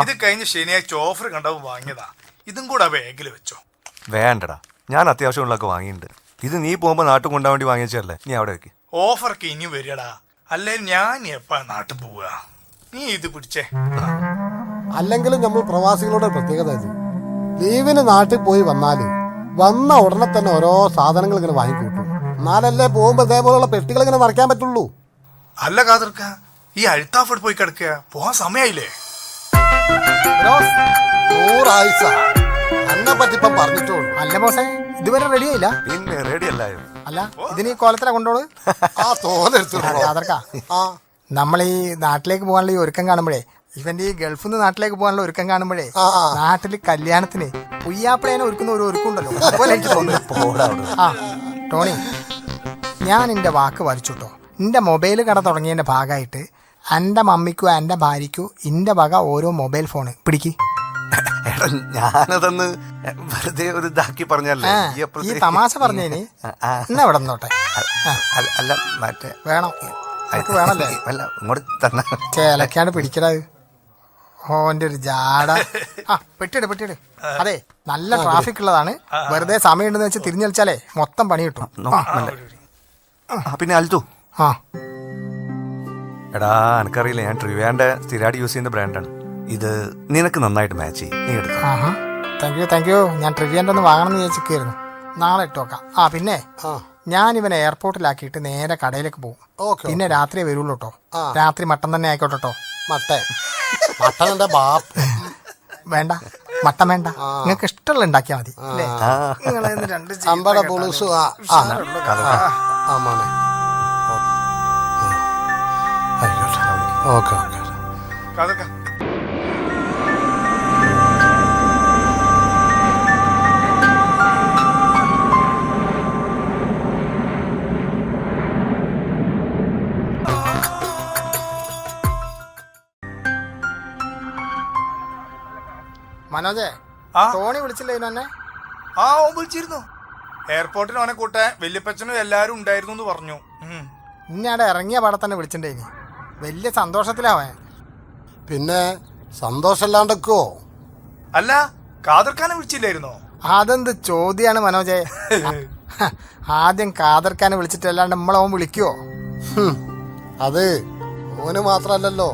ഇത് കഴിഞ്ഞ ശനിയാഴ്ച ഓഫർ കണ്ടപ്പോൾ വാങ്ങിയതാ. ഇതും കൂടെ ബാഗിൽ വെച്ചോ. വേണ്ടടാ. ഞാൻ അത്യാവശ്യമുള്ളതൊക്കെ വാങ്ങിയിട്ടുണ്ട്. ഇത് നീ പോകുമ്പോൾ നാട്ടിൽ കൊണ്ടുപോകാൻ വേണ്ടി വാങ്ങിച്ചല്ലേ നീ അവിടെ വെക്ക്. ഓഫറൊക്കെ ഇനി വരികടാ. അല്ലേ ഞാൻ എപ്പാ നാട്ടിൽ പോവുക? നീ ഇത് പിടിച്ചേ അല്ലെങ്കിലും നമ്മൾ പ്രവാസികളുടെ പ്രത്യേകത ഇത്. ലീവിന് നാട്ടിൽ പോയി വന്നാൽ വന്ന ഉടനെ തന്നെ ഓരോ സാധനങ്ങൾ ഇങ്ങനെ വാങ്ങിക്കൂട്ടും. എന്നാലല്ലേ പോകുമ്പോ ഇതേപോലുള്ള പെട്ടികൾ ഇങ്ങനെ നിറയ്ക്കാൻ പറ്റുള്ളൂ. അല്ല കാതിർക്ക ഈ അഴുത്താഫോട് പോയി കിടക്കുക. പോവാൻ സമയായില്ലേ? നൂറായിസ എന്നെ പറ്റി ഇപ്പം പറഞ്ഞിട്ടുള്ളൂ അല്ല ബോസേ ഇതുവരെ റെഡി ആയില്ല. പിന്നെ റെഡി അല്ലായോ? അല്ല ഇതിന് ഈ കോലത്തില കൊണ്ടോളൂ. ആ ആ. നമ്മൾ ഈ നാട്ടിലേക്ക് പോകാനുള്ള ഈ ഒരുക്കം കാണുമ്പോഴേ ഇവന്റെ ഈ ഗൾഫിൽ നിന്ന് നാട്ടിലേക്ക് പോകാനുള്ള ഒരുക്കം കാണുമ്പോഴേ നാട്ടിൽ ആ. നാട്ടിൽ കല്യാണത്തിന് പുയ്യാപ്പിളേനെ ഒരുക്കുന്ന ഒരു ഒരുക്കുണ്ടല്ലോ അതുപോലെ എനിക്ക് തോന്നുന്നു. ആ ടോണി ഞാൻ എന്റെ വാക്ക് വരച്ചുട്ടോ. എന്റെ മൊബൈൽ കട തുടങ്ങിയതിന്റെ ഭാഗമായിട്ട് എന്റെ മമ്മിക്കോ എന്റെ ഭാര്യയ്ക്കും എന്റെ വക ഓരോ മൊബൈൽ ഫോണ്. പിടിക്ക്. എടാ ഞാനതൊന്ന് വെറുതെ ഒരു ഇതാക്കി പറഞ്ഞല്ലേ? ഈ ഈ തമാശ പറഞ്ഞേന്. ആ. എന്നാ ഇവിടെ നിന്നോട്ടെ? ആ, അല്ല അല്ല മറ്റേ വേണം. നിനക്ക് വേണല്ലേ? അല്ല ഇങ്ങോട്ട് തന്നെ ചേലക്കാണ് പിടിക്കണത് ഓന്റെ ഒരു ജാട. ആ പെട്ടിട് പെട്ടിട്. അതെ നല്ല ട്രാഫിക് ഉള്ളതാണ്. വെറുതെ സമയം ഉണ്ടെന്ന് വെച്ച് തിരിഞ്ഞു കളിച്ചാലേ മൊത്തം പണി കിട്ടും. ആ, പിന്നെ അൽത്തു ആ. എടാ എനിക്കറിയില്ല ഞാൻ ട്രിവാൻഡ് സ്ഥിരമായിട്ട് യൂസ് ചെയ്യുന്ന ബ്രാൻഡാണ് ഇത് നിനക്ക് നന്നായിട്ട് മാച്ച് ചെയ്യും. നീ എടുക്കാം ആഹാ. താങ്ക് യു താങ്ക് യു ഞാൻ ട്രിവിയന്റെ ഒന്ന് വാങ്ങണം എന്ന് വിചാരിച്ചിരിക്കുന്നു നാളെ ഇട്ടോക്കാം ആ പിന്നെ ആ. ഞാൻ ഇവനെ എയർപോർട്ടിലാക്കിയിട്ട് നേരെ കടയിലേക്ക് പോകും. ഓക്കെ പിന്നെ രാത്രി വരുള്ളൂ കേട്ടോ ആ. രാത്രി മട്ടൻ തന്നെ ആയിക്കോട്ടെ കേട്ടോ മട്ടേ മട്ടന്റെ ബാപ്പ്? വേണ്ട. മട്ടൻ വേണ്ട. നിങ്ങൾക്ക് ഇഷ്ടമുള്ള ഉണ്ടാക്കിയാൽ മതി. അമ്പട. പുളുസു. ആ ആ. ആ, ആ മോനെ. Okay okay. കാതിർക്ക മനോജേ ആ? ടോണി വിളിച്ചില്ലേ എന്നെ ആ ഓൻ വിളിച്ചിരുന്നു. എയർപോർട്ടിൽ അവനെ കൂട്ടെ വല്യപ്പച്ചനും എല്ലാരും ഉണ്ടായിരുന്നു എന്ന് പറഞ്ഞു. ഉം. ഇനി അവിടെ ഇറങ്ങിയ പാടെ തന്നെ വിളിച്ചിട്ടേ ഇനി വലിയ സന്തോഷത്തിലാവേ. പിന്നെ സന്തോഷമില്ലാണ്ടക്കോ അല്ല കാതർക്കാനെ വിളിച്ചില്ലായിരുന്നോ? അതെന്ത് ചോദ്യാണ് മനോജെ? ആദ്യം കാതർക്കാനെ വിളിച്ചിട്ടല്ലാണ്ട് നമ്മളവൻ വിളിക്കുവോ? അത് ഓന് മാത്രല്ലല്ലോ.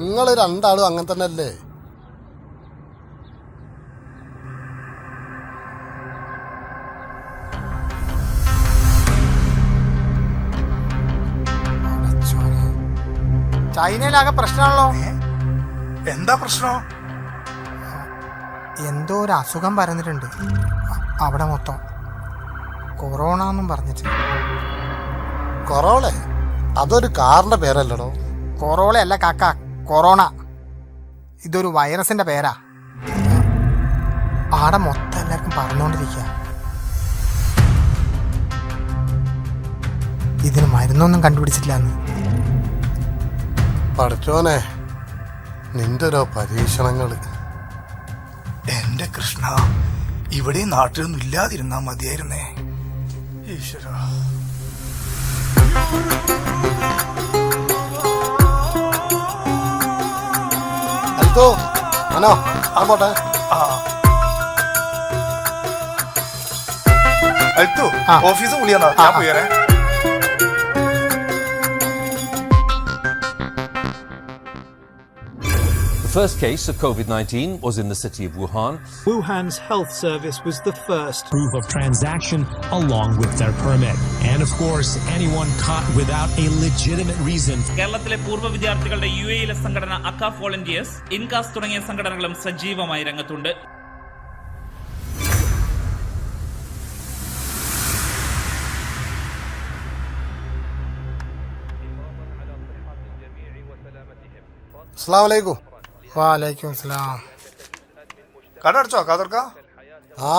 നിങ്ങൾ രണ്ടാളും അങ്ങനെ തന്നെ അല്ലേ ചൈനയിലാകെ പ്രശ്നമാണല്ലോ. എന്താ പ്രശ്നം? എന്തോ ഒരു അസുഖം പരന്നിട്ടുണ്ട്. അവിടെ മൊത്തം. കൊറോണ എന്നും പറഞ്ഞിട്ട്. കൊറോളെ അതൊരു കാറിന്റെ പേരല്ലടോ. കൊറോള അല്ല കാക്ക കൊറോണ. ഇതൊരു വൈറസിന്റെ പേരാ. ആടെ മൊത്തം എല്ലാവർക്കും പറഞ്ഞുകൊണ്ടിരിക്കുക ഇതിന് മരുന്നൊന്നും കണ്ടുപിടിച്ചിട്ടില്ല എന്ന് പഠിച്ചോനെ നിന്റെ ഓരോ പരീക്ഷണങ്ങൾ എന്റെ കൃഷ്ണ ഇവിടെ നാട്ടിലൊന്നും ഇല്ലാതിരുന്നാ മതിയായിരുന്നേ. ഈശ്വര. അൽത്തോ മനോ ആ അൽത്തു. ഓഫീസും വിളിയാ ഞാൻ പോയേ first case of COVID 19 was in the city of Wuhan. Wuhan's health service was the first. proof of transaction along with their permit. And of course, anyone caught without a legitimate reason കേരളത്തിലെ പൂർവ വിദ്യാർത്ഥികളുടെ U എയിലെ സംഘടന അക്ക volunteers INCAS തുടങ്ങിയ സംഘടനകളും സജീവമായി രംഗത്തുണ്ട് അസ്സാം വലൈക്കും വാലൈക്കും സ്ലാം. കട അടച്ചോ കാതർക്ക? ആ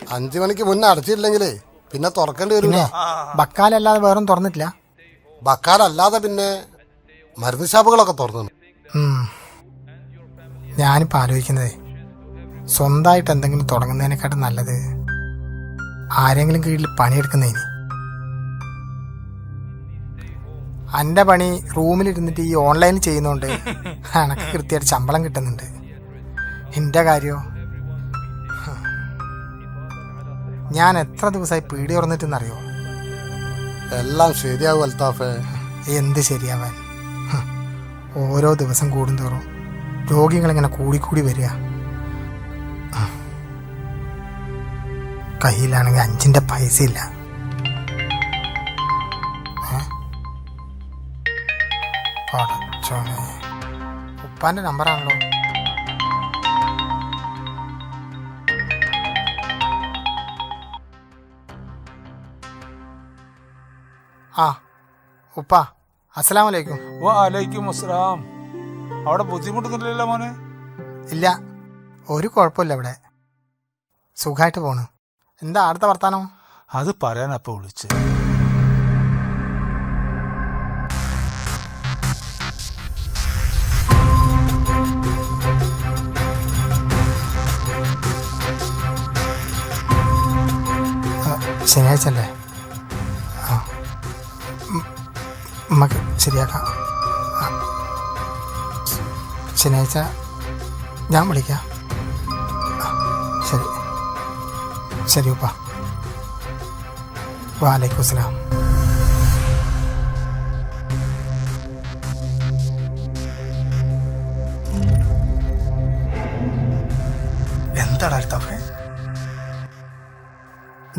അഞ്ചു മണിക്ക് മുന്നേ അടച്ചിട്ടില്ലെങ്കിലേ പിന്നെ തുറക്കേണ്ടി വരില്ല ബക്കാലല്ലാതെ വേറെ തുറന്നിട്ടില്ല ബക്കാലല്ലാതെ പിന്നെ മരുന്ന് ഷാപ്പുകളൊക്കെ തുറന്നു ഞാനിപ്പോ ഞാനിപ്പോൾ ആലോചിക്കുന്നതേ സ്വന്തമായിട്ട് എന്തെങ്കിലും തുടങ്ങുന്നതിനെക്കാട്ടും നല്ലത് ആരെങ്കിലും കീഴിൽ പണിയെടുക്കുന്നതിന്. എന്റെ പണി റൂമിലിരുന്നിട്ട് ഈ ഓൺലൈൻ ചെയ്യുന്നതുകൊണ്ട് എനക്ക് കൃത്യമായിട്ട് ശമ്പളം കിട്ടുന്നുണ്ട്. എന്റെ കാര്യോ? ഞാൻ എത്ര ദിവസമായി പീടി തുറന്നിട്ടെന്നറിയോ? എല്ലാം ശരിയാവും അൽത്താഫേ. എന്ത് ശരിയാവാൻ? ഓരോ ദിവസം കൂടുന്തോറും രോഗികളിങ്ങനെ കൂടിക്കൂടി വരിക. കയ്യിലാണെങ്കിൽ അഞ്ചിന്റെ പൈസ ഇല്ല ഉപ്പാന്റെ നമ്പറാണല്ലോ. ആ ഉപ്പ അസ്സലാമു അലൈക്കും വാലൈക്കും അസ്സലാം അവിടെ ബുദ്ധിമുട്ടൊന്നുമില്ലല്ലോ മോനെ? ഇല്ല ഒരു കുഴപ്പമില്ല ഇവിടെ. സുഖമായിട്ട് പോണു. എന്താ അടുത്ത വർത്താനം? അത് പറയാനപ്പോ വിളിച്ച്. ശനിയാഴ്ച അല്ലേ ആ നമുക്ക് ശരിയാക്കാം. ശനിയാഴ്ച ഞാൻ വിളിക്കാം. ശരി. ശരി ഉപ്പ. വാലൈക്കും അസ്സലാം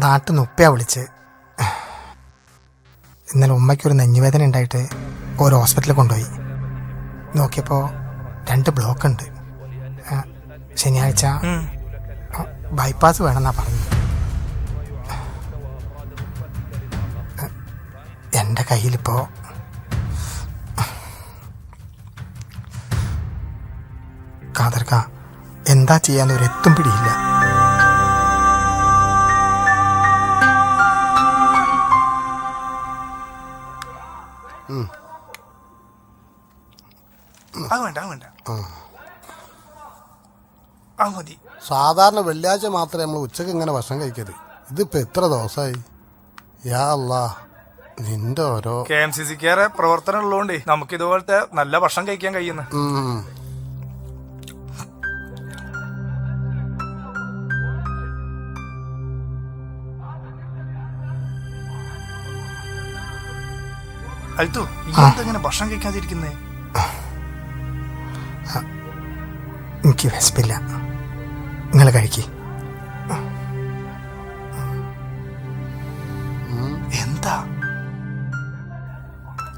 നാട്ടിൽ നിന്ന് ഉപ്പയാണ് വിളിച്ച് ഇന്നലെ ഉമ്മയ്ക്കൊരു നെഞ്ഞുവേദന ഉണ്ടായിട്ട് ഒരു ഹോസ്പിറ്റലിൽ കൊണ്ടുപോയി. നോക്കിയപ്പോൾ രണ്ട് ബ്ലോക്ക് ഉണ്ട്. ശനിയാഴ്ച ബൈപ്പാസ് വേണമെന്നാ പറഞ്ഞു എന്റെ കയ്യിലിപ്പോൾ കാതർക്ക എന്താ ചെയ്യാന്ന് ഒരു എത്തും പിടിയില്ല. വേണ്ട വേണ്ട. ആ. മതി. സാധാരണ വെള്ളിയാഴ്ച മാത്രമേ നമ്മൾ ഉച്ചയ്ക്ക് ഇങ്ങനെ ഭക്ഷണം കഴിക്കരുത്. ഇതിപ്പോ എത്ര ദിവസമായി? യാ അല്ലാ നിന്റെ ഓരോ കെ എം സി സിക്കാരെ പ്രവർത്തനം ഉള്ളതുകൊണ്ട് നമുക്ക് ഇതുപോലത്തെ നല്ല ഭക്ഷണം കഴിക്കാൻ കഴിയുന്ന. ഉം. അൽത്തു ഇങ്ങനെ ഭക്ഷണം കഴിക്കാതിരിക്കുന്നേ? എനിക്ക് വിശപ്പില്ല. നിങ്ങൾ കഴിക്കി. എന്താ?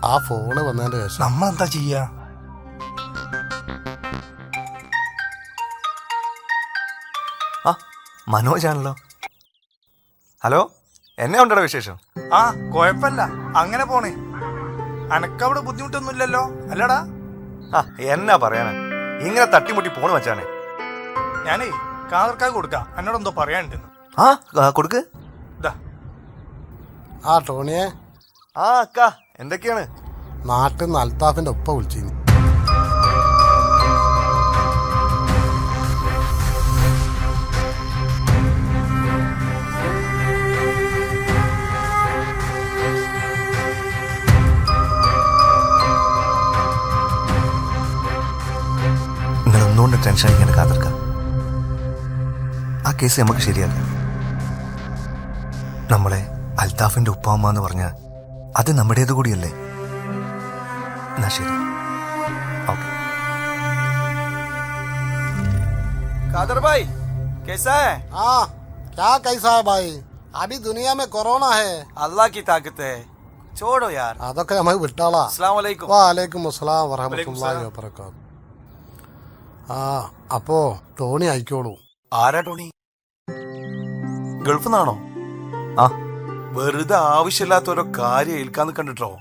ആ ഫോണ് വന്നതിന്റെ ശേഷം. നമ്മ എന്താ ചെയ്യാ? ആ മനോജാണല്ലോ ഹലോ എന്നെ ഉണ്ടോ വിശേഷം? ആ കുഴപ്പല്ല അങ്ങനെ പോണേ. അനക്കവിടെ ബുദ്ധിമുട്ടൊന്നുമില്ലല്ലോ. അല്ലടാ. ആ എന്നാ പറയാനാ? ഇങ്ങനെ തട്ടിമുട്ടി പോണ് വെച്ചാണ് ഞാനേ കാതർക്കാ കൊടുക്കാം. എന്നോട് എന്തോ പറയാനുണ്ടെന്ന്. ആ കൊടുക്ക്. ഇതാ ആ ടോണിയെ. ആ അക്ക എന്തൊക്കെയാണ്? നാട്ടിൽ നിന്ന് അൽത്താഫിന്റെ ഒപ്പ വിളിച്ചിരുന്നു കേസ് നമുക്ക് ശരിയാക്കാം നമ്മളെ അൽത്താഫിന്റെ ഉപ്പാമ്മ എന്ന് പറഞ്ഞ അത് നമ്മുടേത് കൂടിയല്ലേ എന്നാ ശരി ഓക്കെ कादर भाई कैसा है हाँ क्या कैसा है भाई अभी दुनिया में कोरोना है अल्लाह की ताकत है छोड़ो यार അതൊക്കെ നമുക്ക് വിട്ടാളാ अस्सलाम वालेकुम വാലൈക്കും അസ്സലാം വലൈക്കും വറഹമത്തുള്ളാഹി വബറകാത്ത് ആ അപ്പോ ടോണി ആയിക്കോളൂ ആരാ ടോണി ഗൾഫിൽ നിന്നാണോ ആ വെറുതെ ആവശ്യമില്ലാത്ത ഓരോ കാര്യം ഏൽക്കാന്ന് കണ്ടിട്ടോ?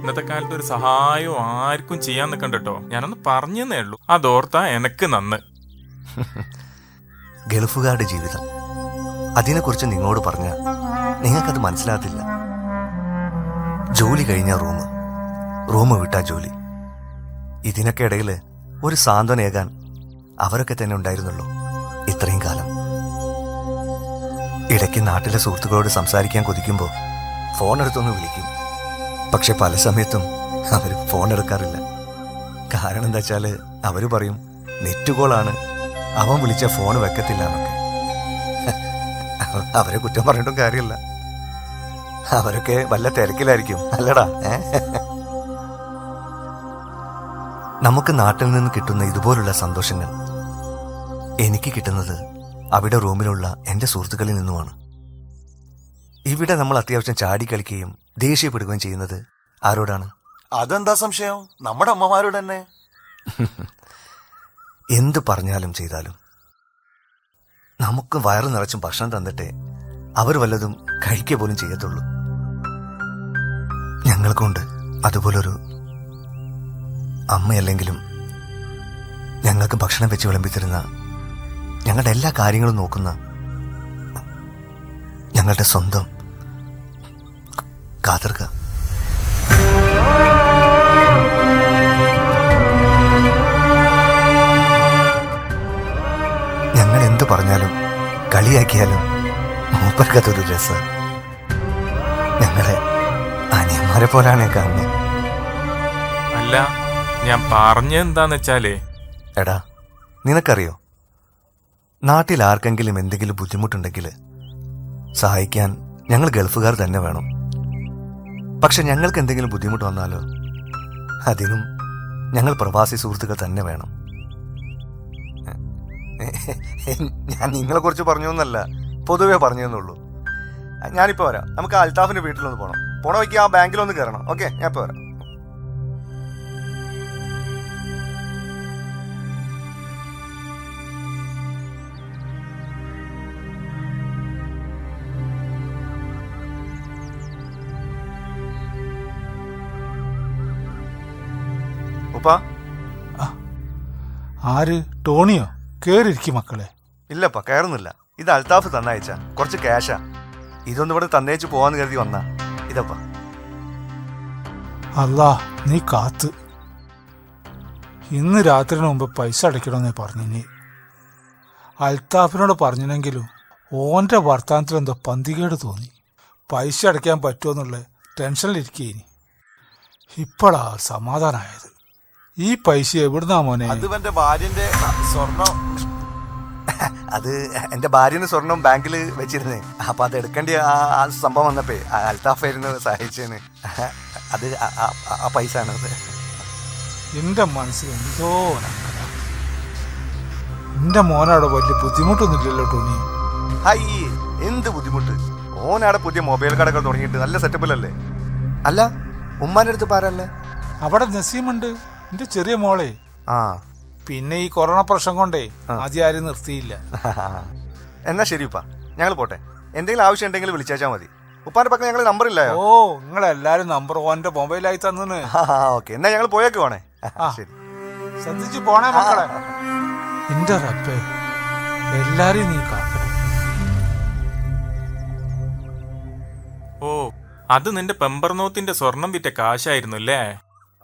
ഇന്നത്തെ കാലത്ത് ഒരു സഹായവും ആർക്കും ചെയ്യാൻ നിൽക്കണ്ട കേട്ടോ ഞാനൊന്ന് പറഞ്ഞേ ഉള്ളൂ. അതോർത്താ എനക്ക് നന്ന്. ഗൾഫുകാരുടെ ജീവിതം. അതിനെക്കുറിച്ച് നിങ്ങളോട് പറഞ്ഞ നിങ്ങൾക്കത് മനസ്സിലാകത്തില്ല. ജോലി കഴിഞ്ഞ റൂം. റൂം വിട്ടാ ജോലി. ഇതിനൊക്കെ ഇടയിൽ ഒരു സാന്ത്വനേകാൻ അവരൊക്കെ തന്നെ ഉണ്ടായിരുന്നുള്ളൂ ഇത്രയും കാലം. ഇടയ്ക്ക് നാട്ടിലെ സുഹൃത്തുക്കളോട് സംസാരിക്കാൻ കൊതിക്കുമ്പോൾ ഫോൺ എടുത്തൊന്ന് വിളിക്കും. പക്ഷെ പല സമയത്തും അവർ ഫോൺ എടുക്കാറില്ല. കാരണം എന്താ വെച്ചാൽ അവർ പറയും നെറ്റ് കോളാണ് അവൻ വിളിച്ച ഫോൺ വെക്കത്തില്ല എന്നൊക്കെ. അവരെ കുറ്റം പറഞ്ഞിട്ടും കാര്യമില്ല. അവരൊക്കെ വല്ല തിരക്കിലായിരിക്കും. അല്ലടാ നമുക്ക് നാട്ടിൽ നിന്ന് കിട്ടുന്ന ഇതുപോലുള്ള സന്തോഷങ്ങൾ എനിക്ക് കിട്ടുന്നത് അവിടെ റൂമിലുള്ള എന്റെ സുഹൃത്തുക്കളിൽ നിന്നുമാണ്. ഇവിടെ നമ്മൾ അത്യാവശ്യം ചാടി കളിക്കുകയും ദേഷ്യപ്പെടുകയും ചെയ്യുന്നത് ആരോടാണ്? അതെന്താ സംശയം? നമ്മുടെ അമ്മമാരോട് തന്നെ. എന്ത് പറഞ്ഞാലും ചെയ്താലും നമുക്ക് വയറ് നിറച്ചും ഭക്ഷണം തന്നിട്ടേ അവർ വല്ലതും കഴിക്കുക പോലും ചെയ്യത്തുള്ളൂ. ഞങ്ങൾക്കുണ്ട്. അതുപോലൊരു അമ്മയല്ലെങ്കിലും ഞങ്ങൾക്ക് ഭക്ഷണം വെച്ച് വിളമ്പിത്തരുന്ന ഞങ്ങളുടെ എല്ലാ കാര്യങ്ങളും നോക്കുന്ന ഞങ്ങളുടെ സ്വന്തം കാതർക ഞങ്ങൾ എന്തു പറഞ്ഞാലും കളിയാക്കിയാലും മൂപ്പർക്കതൊരു രസ. ഞങ്ങളെ അനിയന്മാരെ പോലാണ് കാണുന്നത് അല്ല ഞാൻ പറഞ്ഞെന്താന്ന് വെച്ചാലേ എടാ നിനക്കറിയോ? നാട്ടിൽ ആർക്കെങ്കിലും എന്തെങ്കിലും ബുദ്ധിമുട്ടുണ്ടെങ്കിൽ സഹായിക്കാൻ ഞങ്ങൾ ഗൾഫുകാർ തന്നെ വേണം. പക്ഷെ ഞങ്ങൾക്ക് എന്തെങ്കിലും ബുദ്ധിമുട്ട് വന്നാലോ? അതിനും ഞങ്ങൾ പ്രവാസി സുഹൃത്തുക്കൾ തന്നെ വേണം. ഞാൻ നിങ്ങളെ കുറിച്ച് പറഞ്ഞു എന്നല്ല പൊതുവേ പറഞ്ഞു എന്നുള്ളൂ ഞാനിപ്പോ വരാം. നമുക്ക് അൽതാഫിന്റെ വീട്ടിലൊന്ന് പോകണം പോണ വയ്ക്കുക ആ ബാങ്കിലൊന്ന് കയറണം ഓക്കെ ഞാൻ ഇപ്പൊ വരാം. ഉപ്പാ. ആര്? ടോണിയോ? കേറിയിരിക്കും മക്കളെ. ഇല്ലപ്പാ കയറുന്നില്ല ഇത് അൽത്താഫ് തന്നയച്ച. കുറച്ച് ക്യാഷാ ഇതൊന്നും ഇവിടെ തന്നേച്ച് പോവാന്ന് കരുതി വന്നാ. ഇതപ്പ. അല്ലാ നീ കാത്ത്. ഇന്ന് രാത്രിന് മുമ്പ് പൈസ അടയ്ക്കണമെന്നേ നീ അൽത്താഫിനോട് പറഞ്ഞിനെങ്കിലും ഓന്റെ വർത്തമാനത്തിൽ എന്തോ പന്തികേട് തോന്നി. പൈസ അടയ്ക്കാൻ പറ്റുമെന്നുള്ള ടെൻഷനിലിരിക്കേനി. ഇപ്പോഴാ സമാധാനമായത് ഈ പൈസ എവിടുന്നാ മോനെ? അത് എന്റെ ഭാര്യന്റെ സ്വർണം. അത് എന്റെ ഭാര്യന് സ്വർണം ബാങ്കിൽ വെച്ചിരുന്നേ. അപ്പൊ അത് എടുക്കേണ്ട ആ സംഭവം വന്നപ്പേ അൽത്താഫായിരുന്നു സഹായിച്ചേന് അത് ആ- പൈസ ആണ് എന്റെ മനസ്സിൽ എന്തോ എന്റെ മോനവിടെ വലിയ ബുദ്ധിമുട്ടൊന്നുമില്ലല്ലോ ടോണി. ഹൈ എന്ത് ബുദ്ധിമുട്ട്? ഓനാടെ പുതിയ മൊബൈൽ കടകൾ തുടങ്ങിയിട്ട് നല്ല സെറ്റപ്പിലല്ലേ അല്ല ഉമ്മാന്റെ അടുത്ത് പാരല്ലേ അവിടെ നസീമുണ്ട്. എന്റെ ചെറിയ മോളെ. ആ. പിന്നെ ഈ കൊറോണ പ്രശ്നം കൊണ്ടേ ആദ്യം ആരും നിർത്തിയില്ല. എന്നാ ശരി ഞങ്ങൾ പോട്ടെ. എന്തെങ്കിലും ആവശ്യം ഉണ്ടെങ്കിൽ വിളിച്ചാച്ചാ മതി. ഉപ്പാന്റെ പക്കം ഞങ്ങൾ നമ്പർ ഇല്ല ഓ നിങ്ങൾ എല്ലാരും നമ്പർ ഓന്റെ മൊബൈലായി തന്നെ ഓക്കെ. എന്നാ ഞങ്ങൾ പോയേക്ക് പോണേ. ശരി. ശ്രദ്ധിച്ചു പോണേ മക്കളെ. എന്റെ റബ്ബേ എല്ലാരെയും നീ ഓ അത് നിന്റെ പെമ്പർനോത്തിന്റെ സ്വർണം വിറ്റ കാശായിരുന്നു അല്ലേ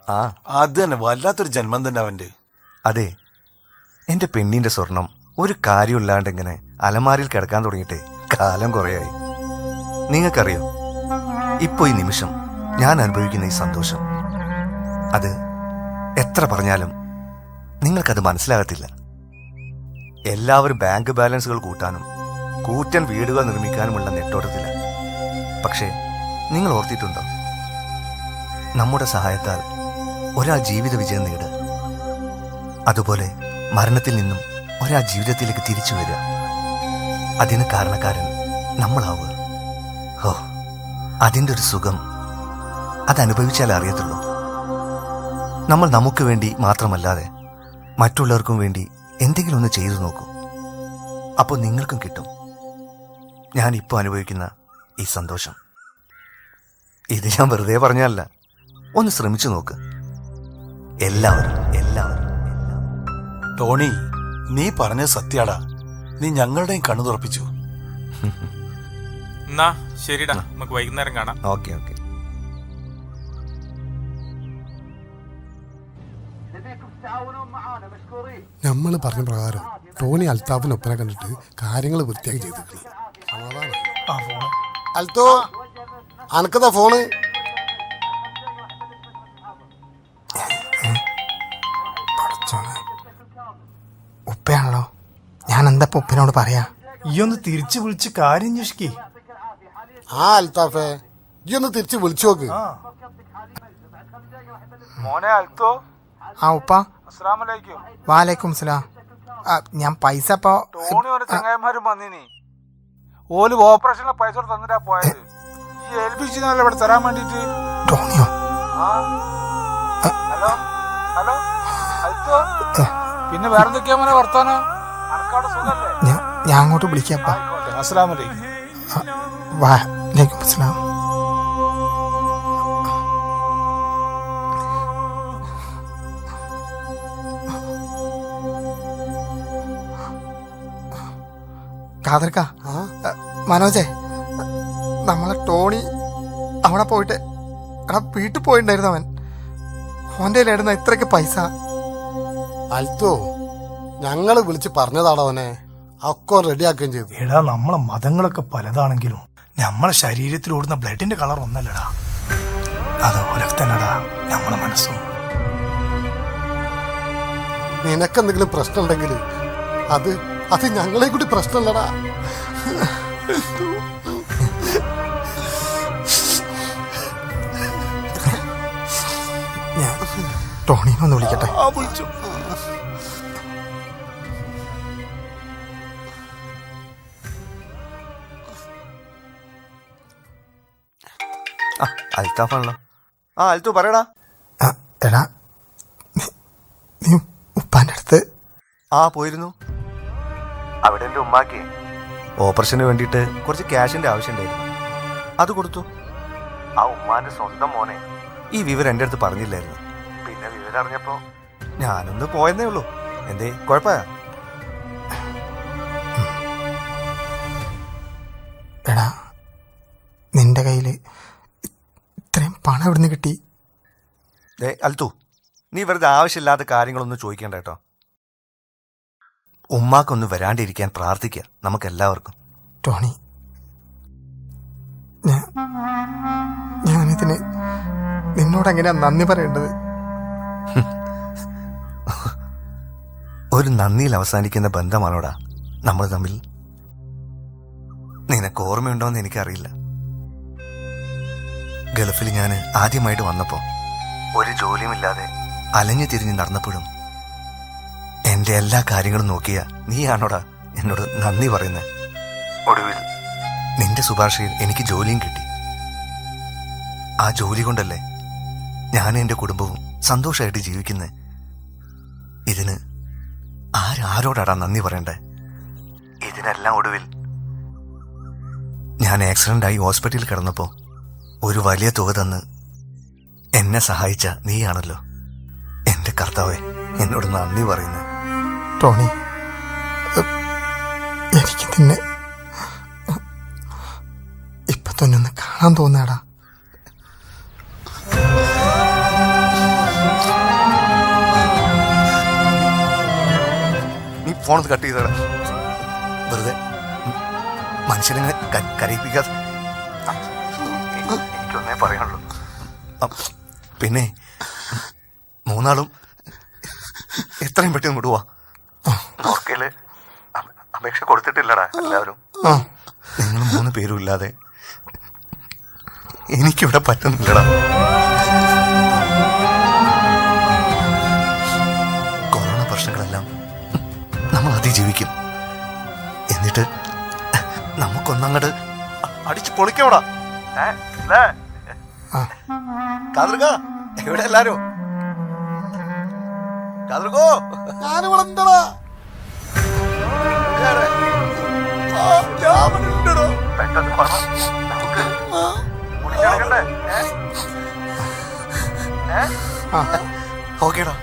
ആ. അത് തന്നെ വല്ലാത്തൊരു ജന്മം തന്നെ അവന്റെ അതെ എന്റെ പെണ്ണിന്റെ സ്വർണം ഒരു കാര്യമില്ലാണ്ട് ഇങ്ങനെ അലമാരിയിൽ കിടക്കാൻ തുടങ്ങിയിട്ട് കാലം കുറയായി. നിങ്ങൾക്കറിയോ ഇപ്പൊ ഈ നിമിഷം ഞാൻ അനുഭവിക്കുന്ന ഈ സന്തോഷം. അത് എത്ര പറഞ്ഞാലും നിങ്ങൾക്കത് മനസ്സിലാകത്തില്ല. എല്ലാവരും ബാങ്ക് ബാലൻസുകൾ കൂട്ടാനും കൂറ്റൻ വീടുകൾ നിർമ്മിക്കാനുമുള്ള നെട്ടോട്ടത്തില്ല പക്ഷേ നിങ്ങൾ ഓർത്തിട്ടുണ്ടോ? നമ്മുടെ സഹായത്താൽ ഒരാൾ ജീവിത വിജയം നേടുക. അതുപോലെ മരണത്തിൽ നിന്നും ഒരാൾ ജീവിതത്തിലേക്ക് തിരിച്ചു വരിക. അതിന് കാരണക്കാരൻ നമ്മളാവുക. ഹോ അതിന്റെ ഒരു സുഖം അതനുഭവിച്ചാലേ അറിയത്തുള്ളൂ. നമ്മൾ നമുക്ക് വേണ്ടി മാത്രമല്ലാതെ മറ്റുള്ളവർക്കും വേണ്ടി എന്തെങ്കിലും ഒന്ന് ചെയ്തു നോക്കൂ. അപ്പോൾ നിങ്ങൾക്കും കിട്ടും. ഞാൻ ഇപ്പോൾ അനുഭവിക്കുന്ന ഈ സന്തോഷം. ഇത് ഞാൻ വെറുതെ പറഞ്ഞല്ല ഒന്ന് ശ്രമിച്ചു നോക്ക്. എല്ലാവരും എല്ലാവരും. ടോണി നീ പറഞ്ഞ സത്യാടാ. നീ ഞങ്ങളുടെയും കണ്ണു തുറപ്പിച്ചു. എന്നാ ശരിടാ. നമുക്ക് വൈകുന്നേരം കാണാം. Okay okay. നമ്മൾ പറഞ്ഞ പ്രകാരം ടോണി അൽത്താഫിനൊപ്പനെ കണ്ടിട്ട് കാര്യങ്ങൾ വൃത്തിയാക്കി ചെയ്തിട്ടുണ്ട് അൽത്തോ അനക്കതാ ഫോണ്? എന്താ ഇപ്പൊ ഉപ്പിനോട് പറയാ? ഈ ഒന്ന് തിരിച്ചു വിളിച്ച് കാര്യം അന്വേഷിക്കേ. ആ അൽത്താഫേ. ഈ ഒന്ന് തിരിച്ച് വിളിച്ചു നോക്ക്. മോനെ അൽത്തോ. ആ ഉപ്പ. അസ്സലാമലൈക്കും. വാലേക്കും സലാം ഞാൻ പൈസ ഇപ്പോ ടോണി ഓരോ ചങ്ങായിമാരും വന്നിനി. ഓൽ ഓപ്പറേഷനിലെ പൈസ കൊടുത്ത് തന്നിട്ടാ പോയത്. ഈ ഏൽപ്പിച്ചിനല്ലേ ഇവിടെ തരാൻ വേണ്ടിട്ട് ടോണിയോ? ഹലോ? ഹലോ? അൽത്തോ? പിന്നെ വേറെന്തൊക്കെയാ മോനെ വർത്താനം? ഞാൻ ഞാൻ അങ്ങോട്ട് വിളിക്കാം അസ്സലാം വാലേക്കും കാതർക്ക മനോജേ നമ്മളെ ടോണി അവിടെ പോയിട്ട് എടാ വീട്ടിൽ പോയിണ്ടായിരുന്നു അവൻ. ഓന്റെ കയ്യിലായിരുന്നു ഇത്രയ്ക്ക് പൈസ. അൽത്തോ? ഞങ്ങൾ വിളിച്ച് പറഞ്ഞതാടോ അവനെ ഒക്കെ റെഡിയാക്കുകയും ചെയ്തു. എടാ നമ്മളെ മതങ്ങളൊക്കെ പലതാണെങ്കിലും നമ്മളെ ശരീരത്തിൽ ഓടുന്ന ബ്ലഡിന്റെ കളർ ഒന്നല്ലടാ. അതുപോലെ തന്നെടാ നമ്മളെ മനസ്സും. നിനക്കെന്തെങ്കിലും പ്രശ്നം ഉണ്ടെങ്കിൽ അത് അത് ഞങ്ങളെ കൂടി പ്രശ്നമല്ലടാ. ടോണീനെ ഒന്ന് വിളിക്കട്ടെ. ആ വിളിച്ചു. അൽത്താഫാണല്ലോ. ആ അൽത്തു പറയടാ. എടാ നീ- ഉപ്പാന്റെ അടുത്ത് ആ പോയിരുന്നു. അവിടെ എന്റെ ഉമ്മാക്ക് ഓപ്പറേഷന് വേണ്ടിയിട്ട് കുറച്ച് ക്യാഷിന്റെ ആവശ്യമുണ്ടായിരുന്നു. അത് കൊടുത്തു. ആ ഉമ്മാന്റെ സ്വന്തം മോനെ ഈ വിവരം എന്റെ അടുത്ത് പറഞ്ഞില്ലായിരുന്നു. പിന്നെ വിവരം അറിഞ്ഞപ്പോ ഞാനൊന്ന് പോയെന്നേ ഉള്ളൂ. എന്തേ കുഴപ്പമാ എടാ പണം കിട്ടി. അൽത്തു നീ വെറുതെ ആവശ്യമില്ലാത്ത കാര്യങ്ങളൊന്നും ചോദിക്കണ്ട കേട്ടോ. ഉമ്മാക്കൊന്ന് വരാണ്ടിരിക്കാൻ പ്രാർത്ഥിക്കുക നമുക്കെല്ലാവർക്കും. ടോണി ഞാൻ ഞാനിതിന് നിന്നോട് എങ്ങനെയാ നന്ദി പറയേണ്ടത്? ഒരു നന്ദിയിൽ അവസാനിക്കുന്ന ബന്ധമാണോടാ നമ്മൾ തമ്മിൽ? നിനക്ക് ഓർമ്മയുണ്ടോ എന്ന് എനിക്കറിയില്ല. ഗൾഫിൽ ഞാൻ ആദ്യമായിട്ട് വന്നപ്പോൾ ഒരു ജോലിയുമില്ലാതെ അലഞ്ഞു തിരിഞ്ഞ് നടന്നപ്പോഴും എന്റെ എല്ലാ കാര്യങ്ങളും നോക്കിയ നീയാണോടാ എന്നോട് നന്ദി പറയുന്നത് ഒടുവിൽ നിന്റെ ശുപാർശയിൽ എനിക്ക് ജോലിയും കിട്ടി. ആ ജോലി കൊണ്ടല്ലേ ഞാനും എന്റെ കുടുംബവും സന്തോഷമായിട്ട് ജീവിക്കുന്നത് ഇതിന് ആരാരോടാടാ നന്ദി പറയണ്ടേ? ഇതിനെല്ലാം ഒടുവിൽ ഞാൻ ആക്സിഡന്റായി ഹോസ്പിറ്റലിൽ കിടന്നപ്പോൾ ഒരു വലിയ തുക തന്ന് എന്നെ സഹായിച്ച നീയാണല്ലോ. എന്റെ കർത്താവെ എന്നോട് നന്ദി പറയുന്നു. ടോണി എനിക്ക് നിന്നെ ഇപ്പൊ തന്നെ ഒന്ന് കാണാൻ തോന്നാടാ. നീ ഫോണത് കട്ട് ചെയ്തടാ. വെറുതെ മനുഷ്യനെ കരയിപ്പിക്കാതെ പറയാനുള്ളൂ. പിന്നെ മൂന്നാളും എത്രയും പെട്ടെന്ന് വിടുവാ നോർക്കയിൽ അപ- അപേക്ഷ കൊടുത്തിട്ടില്ലടാ എല്ലാവരും. നിങ്ങൾ മൂന്ന് പേരും ഇല്ലാതെ എനിക്കിവിടെ പറ്റുന്നില്ലടാ. കൊറോണ പ്രശ്നങ്ങളെല്ലാം നമ്മൾ അതിജീവിക്കും. എന്നിട്ട് നമുക്കൊന്നങ്ങട് അടിച്ചു പൊളിക്കോടാ ആ. കാതൃക എവിടെ എല്ലാരും? കാതൃകോ? ഞാനിവിടെ ഓക്കേടാ.